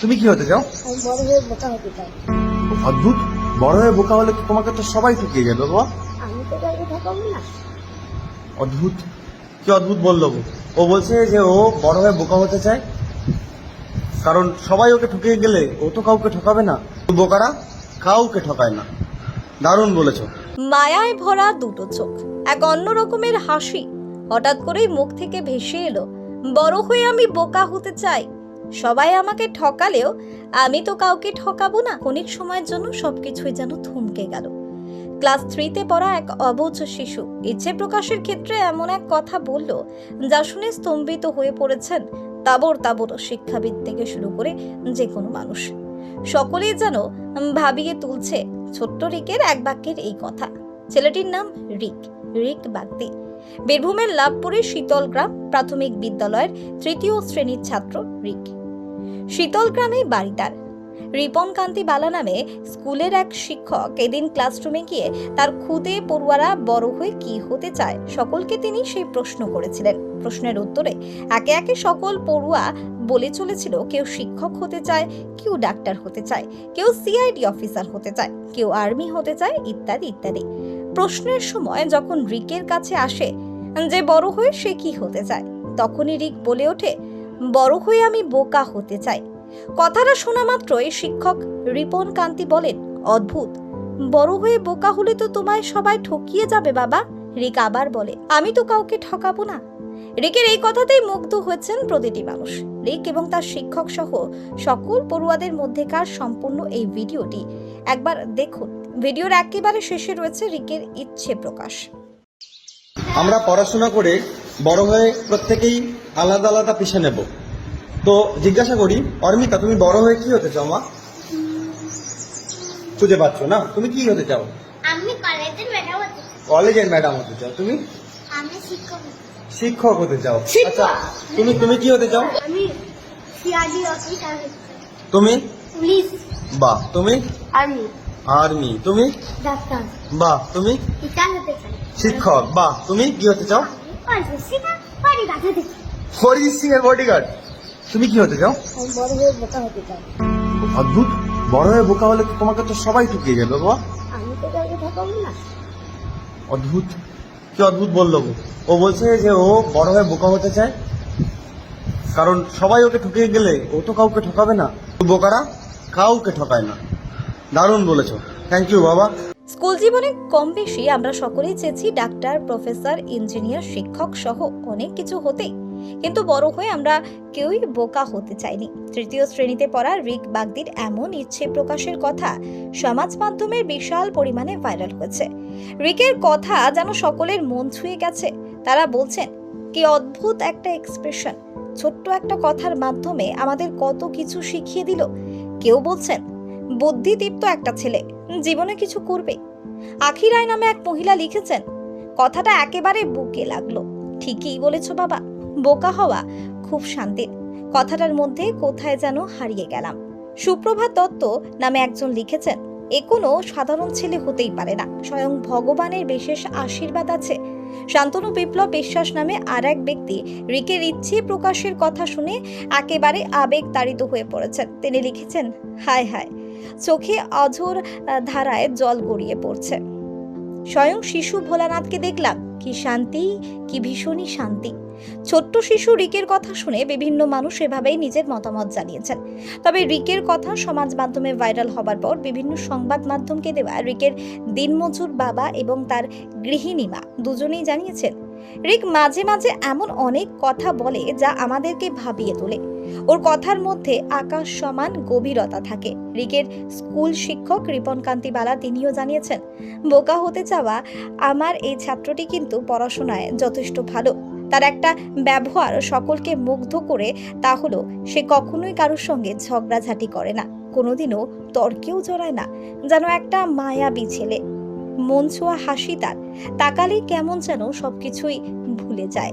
তুমি কি হতে চাও? বড় হয়ে বোকা হতে চাই। অদ্ভুত। বড় হয়ে বোকা হলে তো তোমাকে তো সবাই ঠকিয়ে যাবে বাবা। আমি তো কাউকে ঠকাবো না। অদ্ভুত। কি অদ্ভুত বলল? ও বলছে যে ও বড় হয়ে বোকা হতে চায়। কারণ সবাই ওকে ঠকিয়ে গেলে ও তো কাউকে ঠকাবে না। বোকারা কাউকে ঠকায় না। দারুণ বলেছ। মায়ায় ভরা দুটো চোখ এক অন্য রকমের হাসি। হঠাৎ করেই মুখ থেকে ভেসে এলো বড় হয়ে আমি বোকা হতে চাই? সবাই আমাকে ঠকালেও আমি তো কাউকে ঠকাবো না। অনেক সময়ের জন্য সবকিছুই যেন থমকে গেল। ক্লাস থ্রিতে পড়া এক অবুঝ শিশু ইচ্ছে প্রকাশের ক্ষেত্রে এমন এক কথা বলল যা শুনে স্তম্ভিত হয়ে পড়েছেন তাবর তাবর শিক্ষাবিদ থেকে শুরু করে যে কোনো মানুষ। সকলেই যেন ভাবিয়ে তুলছে ছোট্ট রিকের এক বাক্যের এই কথা। ছেলেটির নাম রিক রিক বাগদি। বীরভূমের লাভপুরের শীতলগ্রাম প্রাথমিক বিদ্যালয়ের তৃতীয় শ্রেণির ছাত্র রিক। শীতলগ্রামে বাড়ি তার রিপন কান্তি বালা নামে স্কুলের এক শিক্ষক এদিন ক্লাসরুমে গিয়ে তার খুদে পড়ুয়ারা বড় হয়ে কি হতে চায় সকলকে তিনি সেই প্রশ্ন করেছিলেন। প্রশ্নের উত্তরে একে একে সকল পড়ুয়া বলে চলেছিল, কেউ শিক্ষক হতে চায়, কেউ ডাক্তার হতে চায়, কেউ সিআইডি অফিসার হতে চায়, কেউ আর্মি হতে চায়, ইত্যাদি ইত্যাদি। প্রশ্নের সময় যখন রিকের কাছে আসে যে বড় হয়ে সে কি হতে চায়, তখনই রিক বলে ওঠে বড় হয়ে আমি বোকা হতে চাই। কথাটা শোনা মাত্রই শিক্ষক রিপন কান্তি বলেন, অদ্ভুত। বড় হয়ে বোকা হলে তো তোমায় সবাই ঠকিয়ে যাবে বাবা, রিক আবার বলে, আমি তো কাউকে ঠকাবো না। রিকের এই কথাতেই মুগ্ধ হয়েছেন প্রতিটি মানুষ। রিক এবং তার শিক্ষক সহ সকল পড়ুয়াদের মধ্যেকার সম্পূর্ণ এই ভিডিওটি একবার দেখুন। ভিডিওর একেবারে শেষে রয়েছে রিকের ইচ্ছে প্রকাশ। আমরা পড়াশোনা করে বড় হয়ে প্রত্যেকেই আলাদা আলাদা পেশা নেব। তো জিজ্ঞাসা করি অর্মিতা তুমি বড় হয়ে কি হতে চাও মা? খুঁজে পাচ্ছ না? তুমি কি হতে চাও? আমি কলেজের ম্যাডাম হতে চাই। কলেজের ম্যাডাম হতে চাও। তুমি? আমি শিক্ষক হতে শিক্ষক হতে চাও। আচ্ছা তুমি তুমি কি হতে চাও? আমি সিআরডি অফিসার হতে তুমি? পুলিশ। বাহ তুমি? আর্মি। আর্মি। তুমি? ডাক্তার। বাহ তুমি? টিচার হতে চাই। শিক্ষক। বাহ তুমি কি হতে চাও? আমি শিক্ষক হতে চাই। সিং এর বডিগার্ড তুমি কি হতে চাও? বড় হয়ে বোকা হতে চাই। অদ্ভুত। বড় হয়ে বোকা হলে তো তোমাকে তো সবাই ঠকিয়ে যাবে বাবা। আমি তো কাউকে ঠকাবো না। অদ্ভুত। কি অদ্ভুত বলল ও? ও বলছে যে ও বড় হয়ে বোকা হতে চায়। কারণ সবাই ওকে ঠকিয়ে গেলে ও তো কাউকে ঠকাবে না। বোকারা কাউকে ঠকায় না। দারুণ বলেছ। থ্যাংক ইউ বাবা। স্কুল জীবনে কম বেশি আমরা সকলেই চেয়েছি ডাক্তার প্রফেসর ইঞ্জিনিয়ার শিক্ষক সহ অনেক কিছু হতেই। কিন্তু বড় হয়ে আমরা কেউই বোকা হতে চাইনি। তৃতীয় শ্রেণীতে পড়া রিক বাগদির এমন ইচ্ছে প্রকাশের কথা সমাজ মাধ্যমের বিশাল পরিমাণে ভাইরাল হয়েছে। রিকের কথা যেন সকলের মন ছুঁয়ে গেছে। তারা বলছেন, কি অদ্ভুত একটা এক্সপ্রেশন ছোট্ট একটা কথার মাধ্যমে আমাদের কত কিছু শিখিয়ে দিল। কেউ বলছেন, বুদ্ধিদীপ্ত একটা ছেলে, জীবনে কিছু করবে। আখি রায় নামে এক মহিলা লিখেছেন, কথাটা একেবারে বুকে লাগল। ঠিকই বলেছ বাবা। বোকা হওয়া খুব শান্তির। কথাটার মধ্যে কোথায় যেন হারিয়ে গেলাম। সুপ্রভাত দত্ত নামে একজন লিখেছেন, এ কোনো সাধারণ ছেলে হতেই পারে না। স্বয়ং ভগবানের বিশেষ আশীর্বাদ আছে। শান্তনু বিপ্লব বিশ্বাস নামে আর এক ব্যক্তি রিকের ইচ্ছে প্রকাশের কথা শুনে একেবারে আবেগ তাড়িত হয়ে পড়েছেন। তিনি লিখেছেন, হায় হায়, চোখে অঝোর ধারায় জল গড়িয়ে পড়ছে। স্বয়ং শিশু ভোলানাথকে দেখলাম কি শান্তি, কি ভীষণই শান্তি। ছোট্ট শিশু রিকের কথা শুনে বিভিন্ন মানুষ এভাবেই নিজের মতামত জানিয়েছেন। তবে রিকের কথা সমাজ মাধ্যমে ভাইরাল হবার পর বিভিন্ন সংবাদ মাধ্যমকে দেওয়া রিকের দিনমজুর বাবা এবং তার গৃহিণী মা দুজনেই জানিয়েছেন রিক মাঝে মাঝে এমন অনেক কথা বলে যা আমাদেরকে ভাবিয়ে তোলে। ওর কথার মধ্যে আকাশ সমান গভীরতা থাকে। রিকের স্কুল শিক্ষক রিপন কান্তি বালা তিনিও জানিয়েছেন, বোকা হতে চাওয়া আমার এই ছাত্রটি কিন্তু পড়াশোনায় যথেষ্ট ভালো। তার একটা ব্যবহার সকলকে মুগ্ধ করে তা হলো সে কখনোই কারোর সঙ্গে ঝগড়াঝাটি করে না। কোনোদিনও তর্কেও জড়ায় না। যেন একটা মায়াবী ছেলে। মন ছোঁয়া হাসি তার। তাকালেই কেমন যেন সবকিছুই ভুলে যায়।